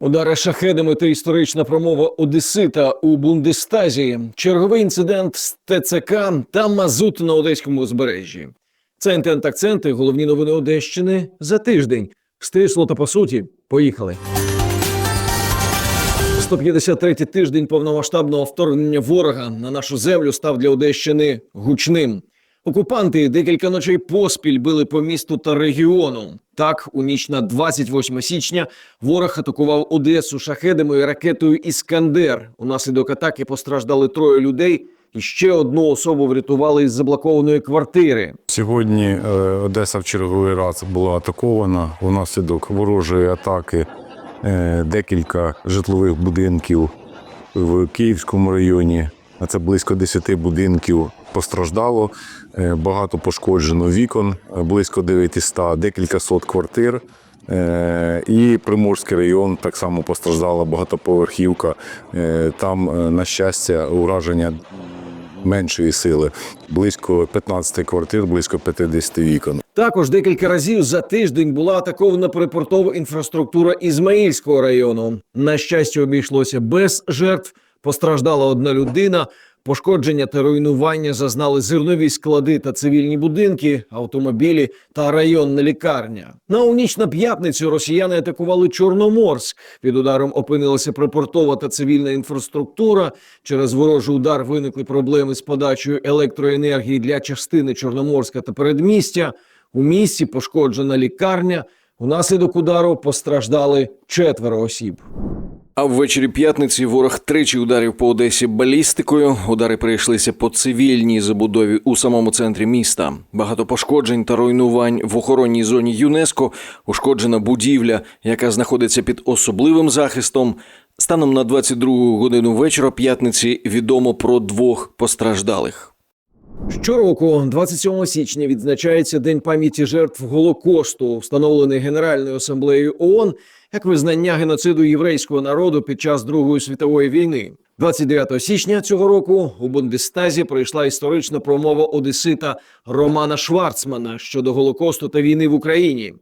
Удари шахедами та історична промова Одесита у Бундестазі, черговий інцидент з ТЦК та мазут на одеському узбережжі. Це інтент акценти, головні новини Одещини за тиждень. Стисло та по суті. Поїхали. 153-й тиждень повномасштабного вторгнення ворога на нашу землю став для Одещини гучним. Окупанти декілька ночей поспіль били по місту та регіону. Так, у ніч на 28 січня ворог атакував Одесу шахедами і ракетою Іскандер. Унаслідок атаки постраждали троє людей, і ще одну особу врятували із заблокованої квартири. Сьогодні е, Одеса в черговий раз була атакована внаслідок ворожої атаки. е, Декілька житлових будинків в Київському районі. А це близько 10 будинків постраждало. е, Багато пошкоджено вікон, е, близько 900, декілька сот квартир. Е, І Приморський район так само постраждала багатоповерхівка. Там, на щастя, ураження меншої сили. Близько 15 квартир, близько 50 вікон. Також декілька разів за тиждень була атакована припортова інфраструктура Ізмаїльського району. На щастя, обійшлося без жертв. Постраждала одна людина. Пошкодження та руйнування зазнали зернові склади та цивільні будинки, автомобілі та районна лікарня. На у ніч на п'ятницю росіяни атакували Чорноморськ. Під ударом опинилася припортова та цивільна інфраструктура. Через ворожий удар виникли проблеми з подачею електроенергії для частини Чорноморська та передмістя. У місті пошкоджена лікарня. Унаслідок удару постраждали четверо осіб. А ввечері п'ятниці ворог тричі ударів по Одесі балістикою. Удари прийшлися по цивільній забудові у самому центрі міста. Багато пошкоджень та руйнувань в охоронній зоні ЮНЕСКО. Ушкоджена будівля, яка знаходиться під особливим захистом. Станом на 22 годину вечора п'ятниці відомо про двох постраждалих. Щороку, 27 січня, відзначається День пам'яті жертв Голокосту, встановлений Генеральною асамблеєю ООН як визнання геноциду єврейського народу під час Другої світової війни. 29 січня цього року у Бундестазі пройшла історична промова одесита Романа Шварцмана щодо Голокосту та війни в Україні.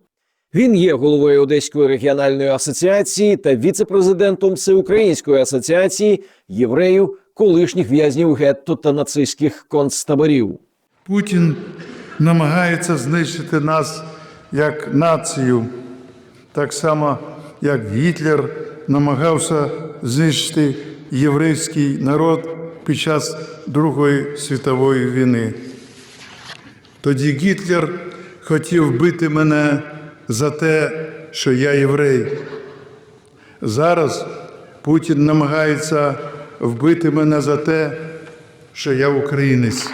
Він є головою Одеської регіональної асоціації та віце-президентом Всеукраїнської асоціації євреїв, колишніх в'язнів гетто та нацистських концтаборів. Путін намагається знищити нас як націю, так само як Гітлер намагався знищити єврейський народ під час Другої світової війни. Тоді Гітлер хотів вбити мене за те, що я єврей. Зараз Путін намагається вбити мене за те, що я українець.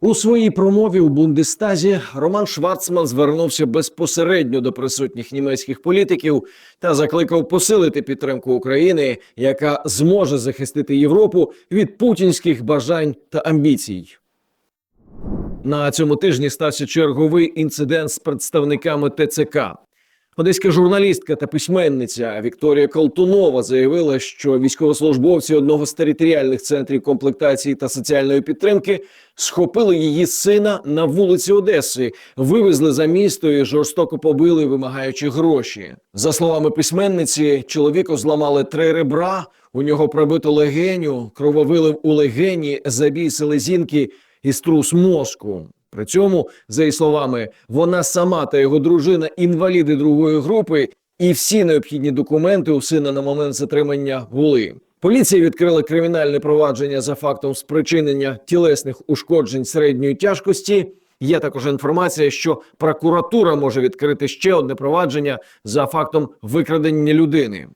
У своїй промові у Бундестазі Роман Шварцман звернувся безпосередньо до присутніх німецьких політиків та закликав посилити підтримку України, яка зможе захистити Європу від путінських бажань та амбіцій. На цьому тижні стався черговий інцидент з представниками ТЦК. Одеська журналістка та письменниця Вікторія Колтунова заявила, що військовослужбовці одного з територіальних центрів комплектації та соціальної підтримки схопили її сина на вулиці Одеси, вивезли за місто і жорстоко побили, вимагаючи гроші. За словами письменниці, чоловіку зламали три ребра, у нього пробито легеню, крововилив у легені, забій селезінки і струс мозку. При цьому, за її словами, вона сама та його дружина інваліди другої групи, і всі необхідні документи у сина на момент затримання були. Поліція відкрила кримінальне провадження за фактом спричинення тілесних ушкоджень середньої тяжкості. Є також інформація, що прокуратура може відкрити ще одне провадження за фактом викрадення людини.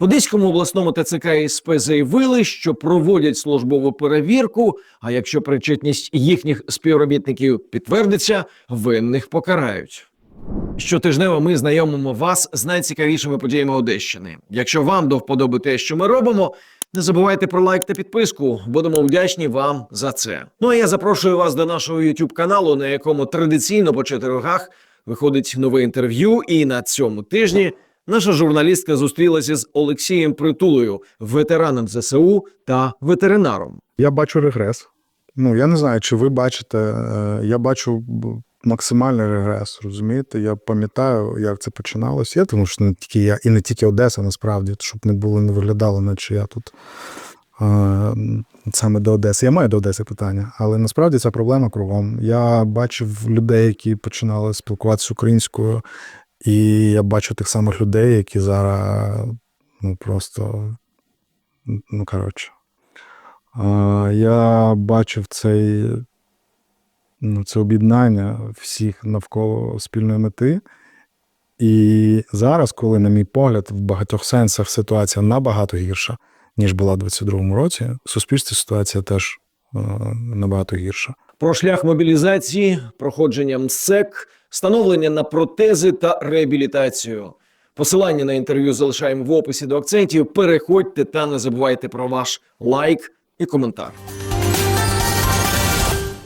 В Одеському обласному ТЦК СП заявили, що проводять службову перевірку. А якщо причетність їхніх співробітників підтвердиться, винних покарають. Щотижнево ми знайомимо вас з найцікавішими подіями Одещини. Якщо вам до вподоби те, що ми робимо, не забувайте про лайк та підписку. Будемо вдячні вам за це. Ну а я запрошую вас до нашого youtube каналу, на якому традиційно по четвергах виходить нове інтерв'ю. І на цьому тижні наша журналістка зустрілася з Олексієм Притулою, ветераном ЗСУ та ветеринаром. Я бачу регрес. Ну, я не знаю, чи ви бачите. е, Я бачу максимальний регрес, розумієте? Я пам'ятаю, як це починалося. Я тому що не тільки я, і не тільки Одеса, насправді, щоб не було, не виглядало, наче я тут е, саме до Одеси. Я маю до Одеси питання, але насправді ця проблема кругом. Я бачив людей, які починали спілкуватися українською, і я бачу тих самих людей, які зараз ну просто ну коротше. Я бачив цей, ну, це об'єднання всіх навколо спільної мети. І зараз, коли, на мій погляд, в багатьох сенсах ситуація набагато гірша, ніж була в 22-му році, в суспільстві ситуація теж е, набагато гірша. Про шлях мобілізації, проходження МСЕК, встановлення на протези та реабілітацію. Посилання на інтерв'ю залишаємо в описі до акцентів. Переходьте та не забувайте про ваш лайк і коментар.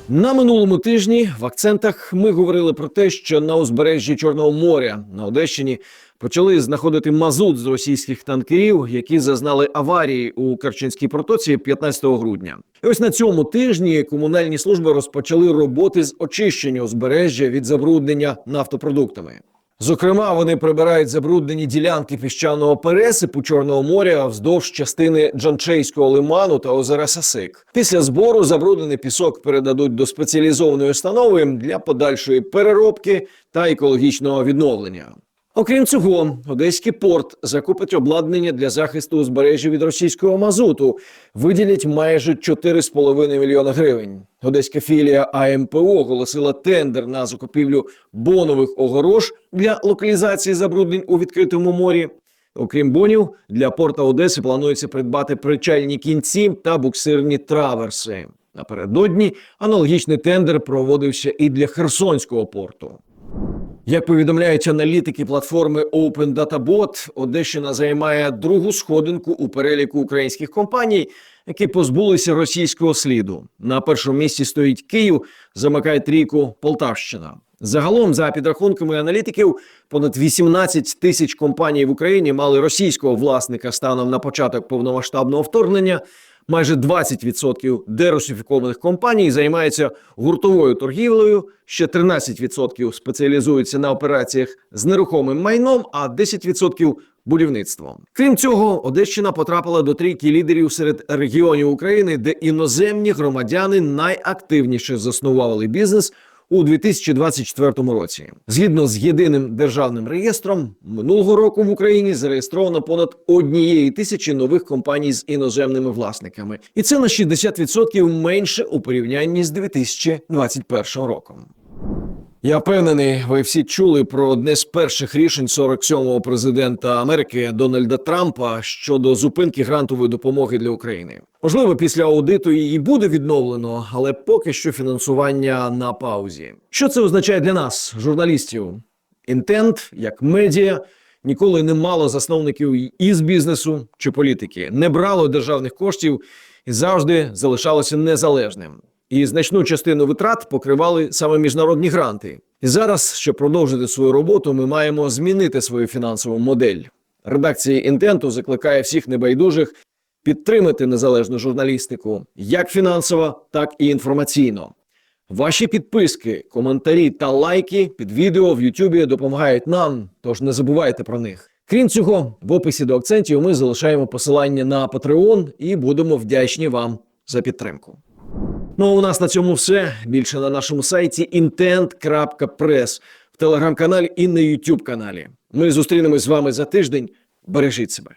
На минулому тижні в акцентах ми говорили про те, що на узбережжі Чорного моря на Одещині почали знаходити мазут з російських танкерів, які зазнали аварії у Керченській протоці 15 грудня. І ось на цьому тижні комунальні служби розпочали роботи з очищення узбережжя від забруднення нафтопродуктами. Зокрема, вони прибирають забруднені ділянки піщаного пересипу Чорного моря вздовж частини Джанчейського лиману та озера Сасик. Після збору забруднений пісок передадуть до спеціалізованої установи для подальшої переробки та екологічного відновлення. Окрім цього, Одеський порт закупить обладнання для захисту узбережжя від російського мазуту. Виділять майже 4,5 мільйона гривень. Одеська філія АМПО оголосила тендер на закупівлю бонових огорож для локалізації забруднень у відкритому морі. Окрім бонів, для порта Одеси планується придбати причальні кінці та буксирні траверси. Напередодні аналогічний тендер проводився і для Херсонського порту. Як повідомляють аналітики платформи Open Data Одещина займає другу сходинку у переліку українських компаній, які позбулися російського сліду. На першому місці стоїть Київ, замикає трійку Полтавщина. Загалом, за підрахунками аналітиків, понад 18 тисяч компаній в Україні мали російського власника станом на початок повномасштабного вторгнення. Майже 20% дерусифікованих компаній займаються гуртовою торгівлею, ще 13% спеціалізуються на операціях з нерухомим майном, а 10% будівництвом. Крім цього, Одещина потрапила до трійки лідерів серед регіонів України, де іноземні громадяни найактивніше заснували бізнес у 2024 році. Згідно з єдиним державним реєстром, минулого року в Україні зареєстровано понад однієї тисячі нових компаній з іноземними власниками, і це на 60% менше у порівнянні з 2021 роком. Я впевнений, ви всі чули про одне з перших рішень 47-го президента Америки Дональда Трампа щодо зупинки грантової допомоги для України. Можливо, після аудиту її буде відновлено, але поки що фінансування на паузі. Що це означає для нас, журналістів? Інтент, як медіа, ніколи не мало засновників із бізнесу чи політики, не брало державних коштів і завжди залишалося незалежним. І значну частину витрат покривали саме міжнародні гранти. І зараз, щоб продовжити свою роботу, ми маємо змінити свою фінансову модель. Редакція інтенту закликає всіх небайдужих підтримати незалежну журналістику як фінансово, так і інформаційно. Ваші підписки, коментарі та лайки під відео в Ютубі допомагають нам, тож не забувайте про них. Крім цього, в описі до акцентів ми залишаємо посилання на Patreon і будемо вдячні вам за підтримку. Ну, у нас на цьому все. Більше на нашому сайті intent.press, в телеграм-каналі і на YouTube каналі. Ми зустрінемось з вами за тиждень. Бережіть себе.